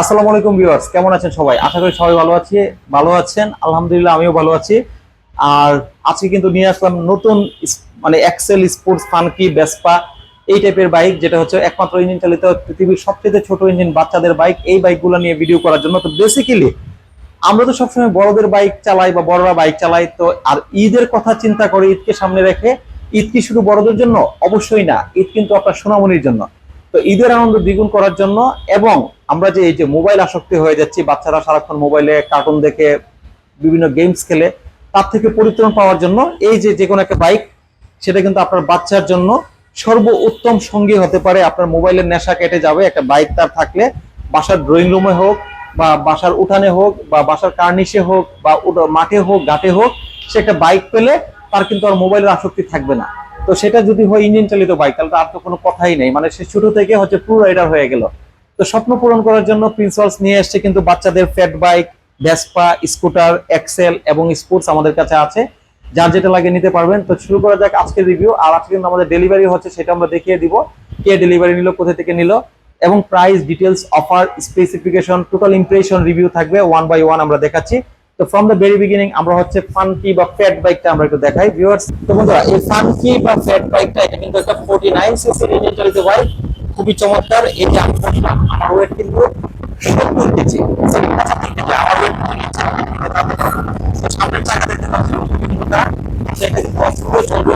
আসসালামু আলাইকুম ভিউয়ার্স, কেমন আছেন সবাই? আশা করি সবাই ভালো আছি, ভালো আছেন, আলহামদুলিল্লাহ আমিও ভালো আছি। আর আজকে কিন্তু নিয়ে আসলাম নতুন মানে এক্সেল স্পোর্টস ফানকি বেসপা এই টাইপের বাইক যেটা হচ্ছে একমাত্র ইঞ্জিন চালিত পৃথিবীর সবচেয়ে ছোট ইঞ্জিন বাচ্চাদের বাইক এই বাইকগুলো নিয়ে ভিডিও করার জন্য। তো বেসিক্যালি আমরা তো সবসময় বড়দের বাইক চালাই বা বড়রা বাইক চালাই। তো আর ঈদের কথা চিন্তা করে ঈদকে সামনে রেখে, ঈদ কি শুধু বড়দের জন্য? অবশ্যই না। ঈদ কিন্তু আপনার সোনামনির জন্য। তো ঈদের আনন্দ দ্বিগুণ করার জন্য এবং আমরা যে এই যে মোবাইল আসক্তি হয়ে যাচ্ছি, বাচ্চারা সারাক্ষণ মোবাইলে কার্টুন দেখে বিভিন্ন গেমস খেলে, তার থেকে পরিত্রাণ পাওয়ার জন্য এই যে যে কোনো একটা বাইক সেটা কিন্তু আপনার বাচ্চার জন্য সর্ব উত্তম সঙ্গী হতে পারে। আপনার মোবাইলের নেশা কেটে যাবে, একটা বাইক তার থাকলে। বাসার ড্রয়িং রুমে হোক বা বাসার উঠানে হোক বা বাসার কার্নিশে হোক বা মাঠে হোক, ঘাটে হোক, সে একটা বাইক পেলে তার কিন্তু আর মোবাইলের আসক্তি থাকবে না। তো সেটা যদি হয় ইঞ্জিন চালিত বাইক তাহলে আর তো কোনো কথাই নেই। মানে সে ছোট থেকে হচ্ছে প্রো রাইডার হয়ে গেল। তো স্বপ্ন পূরণ করার জন্য প্রিন্সিপালস নিয়ে এসছে কিন্তু বাচ্চাদের fat bike Vespa scooter Excel এবং স্পোর্টস আমাদের কাছে আছে। যার যেটা লাগে নিতে পারবেন। তো শুরু করা যাক আজকের রিভিউ আর আজকে কিন্তু আমাদের ডেলিভারি হচ্ছে, সেটা আমরা দেখিয়ে দিব। কে ডেলিভারি নিল, কোথা থেকে নিল। এবং price details offer specification total impression review থাকবে। ওয়ান বাই ওয়ান আমরা দেখাচ্ছি। তো ফ্রম দ্য ভেরি বিগিনিং আমরা হচ্ছে ফানকি বা ফ্যাট বাইকটা আমরা একটু দেখাই। ভিউয়ার্স তো বন্ধুরা, এই ফানকি বা ফ্যাট বাইকটা এটা কিন্তু একটা 49 সিসির ইঞ্জিন চালিত বাইক খুবই চমৎকার। এই যে আমি বসলাম আমার ওয়েট কিন্তু 70 কেজি। সরি 75 কেজি আমার ওয়েট সামনের চাকা দেখতে পাচ্ছেন মোটা সেটা কিন্তু অস্ত্র চলবে।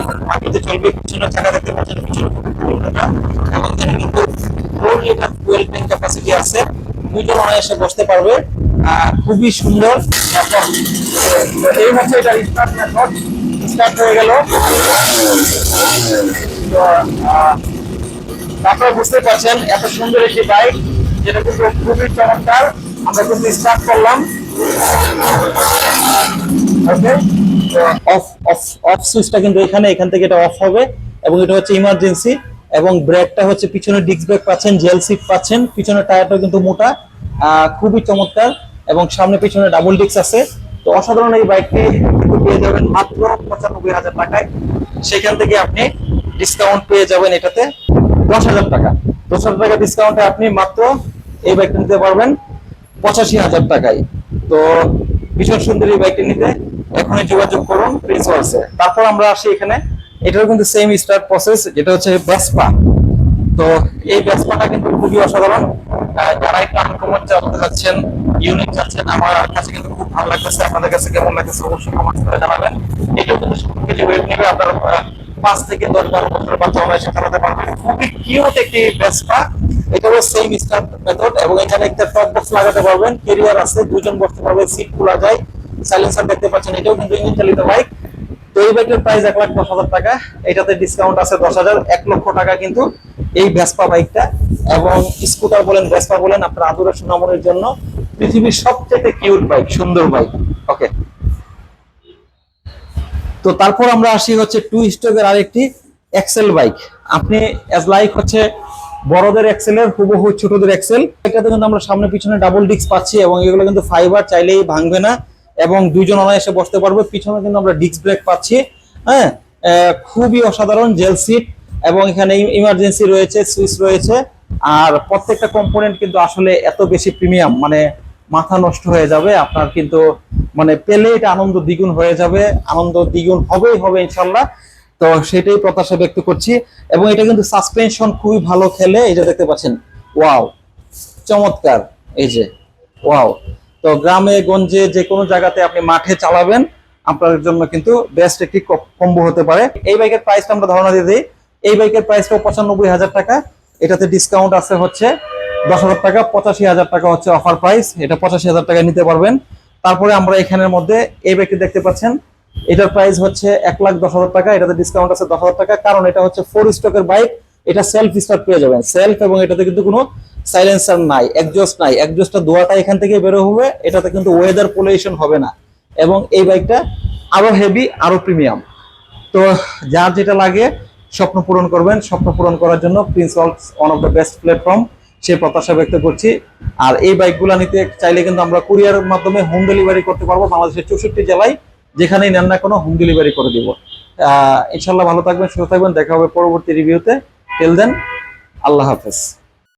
ক্যাপাসিটি আছে। দুজন অনায়াসে বসতে পারবে। খুবই সুন্দর। এই হচ্ছে এটা স্টার্ট স্টার্ট হয়ে গেল। আপনারা বুঝতে পারছেন, এত সুন্দর একটি বাইক যেটা কিন্তু খুবই চমৎকার। আমরা কিন্তু স্টার্ট করলাম। অফ অফ কিন্তু এখানে, এখান থেকে এটা অফ হবে। এবং এটা হচ্ছে ইমার্জেন্সি এবং হচ্ছে পিছনে ডিস্ক ব্রেক পাচ্ছেন পাচ্ছেন। পিছনের টায়ারটা কিন্তু মোটা। খুবই চমৎকার। এবং সামনে পিছনে ডাবল ডিস্ক আছে। তো অসাধারণ এই বাইকটি পেয়ে যাবেন মাত্র পঁচানব্বই হাজার টাকায়। সেখান থেকে আপনি ডিসকাউন্ট পেয়ে যাবেন এটাতে দশ হাজার টাকা। দশ হাজার টাকা ডিসকাউন্টে আপনি মাত্র এই বাইকটা নিতে পারবেন পঁচাশি হাজার টাকায়। তো ভীষণ সুন্দর এই বাইকটি নিতে এখনই যোগাযোগ করুন প্রিন্স তারপর আমরা আসি এখানে। এটাও কিন্তু সেম স্টার্ট প্রসেস যেটা হচ্ছে ভেসপা তো এই ভেসপাটা কিন্তু খুবই অসাধারণ। যারা একটু আনকমন চালাতে যাচ্ছেন ইউনিক যাচ্ছেন আমার কাছে কিন্তু খুব ভালো লাগতেছে। আপনাদের কাছে কেমন লাগতেছে অবশ্যই কমেন্ট করে জানাবেন। এটাও কিন্তু সত্তর কেজি নেবে, আপনার পাঁচ থেকে দশ বারো বছর বাচ্চা অনায়াসে চালাতে পারবেন খুবই কিউট একটি ভেসপা এটাও সেম স্টার্ট মেথড এবং এখানে একটা টপ বক্স লাগাতে পারবেন। কেরিয়ার আছে দুজন বসতে পারবে সিট খোলা যায়। সাইলেন্সার দেখতে পাচ্ছেন, এটাও কিন্তু ইঞ্জিন চালিত বাইক তো এই বাইকের প্রাইস এক লাখ দশ হাজার টাকা। এটাতে ডিসকাউন্ট আছে দশ হাজার, এক লক্ষ টাকা কিন্তু এই ভেসপা বাইকটা এবং স্কুটার বলেন ভেসপা বলেন, আপনার আদুরা সুনামনের জন্য পৃথিবীর সবচেয়ে কিউট বাইক সুন্দর বাইক ওকে তো তারপর আমরা আসি হচ্ছে টু স্ট্রোকের আরেকটি এক্সেল বাইক আপনি অ্যাজ লাইক হচ্ছে বড়দের এক্সেলের হুবহু ছোটদের এক্সেল এটাতে কিন্তু আমরা সামনে পিছনে ডাবল ডিস্ক পাচ্ছি এবং এগুলো কিন্তু ফাইবার চাইলেই ভাঙবে না। এবং দুইজন অনায়াসে বসতে পারবে। পিছনে কিন্তু আমরা ডিস্ক ব্রেক পাচ্ছি। হ্যাঁ? খুবই অসাধারণ জেল সিট এবং এখানে ইমার্জেন্সি রয়েছে, সুইচ রয়েছে। আর প্রত্যেকটা কম্পোনেন্ট কিন্তু আসলে এত বেশি প্রিমিয়াম মানে মাথা নষ্ট হয়ে যাবে। আপনার কিন্তু মানে পেলে এটা আনন্দ দ্বিগুণ হয়ে যাবে, আনন্দ দ্বিগুণ হবেই হবে ইনশাল্লাহ। তো সেটাই প্রত্যাশা ব্যক্ত করছি। এবং এটা কিন্তু সাসপেনশন খুবই ভালো খেলে, এই যে দেখতে পাচ্ছেন ওয়াও চমৎকার, এই যে ওয়াও তো গ্রামে, গঞ্জে, যে কোনো জায়গাতে আপনি মাঠে চালাবেন, আপনার জন্য কিন্তু বেস্ট একটি কম্বো হতে পারে। এই বাইকের প্রাইসটা আমরা ধারণা দিয়ে দিই। এই বাইকের প্রাইসটা পঁচানব্বই হাজার টাকা। এটাতে ডিসকাউন্ট আছে হচ্ছে দশ হাজার টাকা, পঁচাশি হাজার টাকা হচ্ছে অফার প্রাইস এটা পঁচাশি হাজার টাকায় নিতে পারবেন। তারপরে আমরা এখানের মধ্যে এই বাইকটি দেখতে পাচ্ছেন। এটার প্রাইস হচ্ছে এক লাখ দশ হাজার টাকা। এটাতে ডিসকাউন্ট আছে দশ হাজার টাকা। কারণ এটা হচ্ছে ফোর স্টকের বাইক এটা সেলফ স্টার্ট পেয়ে যাবেন। সেলফ এবং এটাতে কিন্তু কোনো সাইলেন্সার নাই একজস্ট নাই। একজস্টটা দোয়াটা এখান থেকে বেরো হবে। এটাতে কিন্তু ওয়েদার পলিউশন হবে না। এবং এই বাইকটা আরও হেভি আরও প্রিমিয়াম তো যার যেটা লাগে স্বপ্ন পূরণ করবেন, স্বপ্ন পূরণ করার জন্য Prince one of the best platform সে প্রত্যাশা ব্যক্ত করছি। আর এই বাইকগুলো নিতে চাইলে কিন্তু আমরা কুরিয়ারের মাধ্যমে হোম ডেলিভারি করতে পারব বাংলাদেশের চৌষট্টি জেলায়, যেখানেই নেন না কোনো হোম ডেলিভারি করে দিব। ইনশাল্লাহ ভালো থাকবেন, সুস্থ থাকবেন, দেখা হবে পরবর্তী রিভিউতে ফেল দেন আল্লাহ হাফেজ।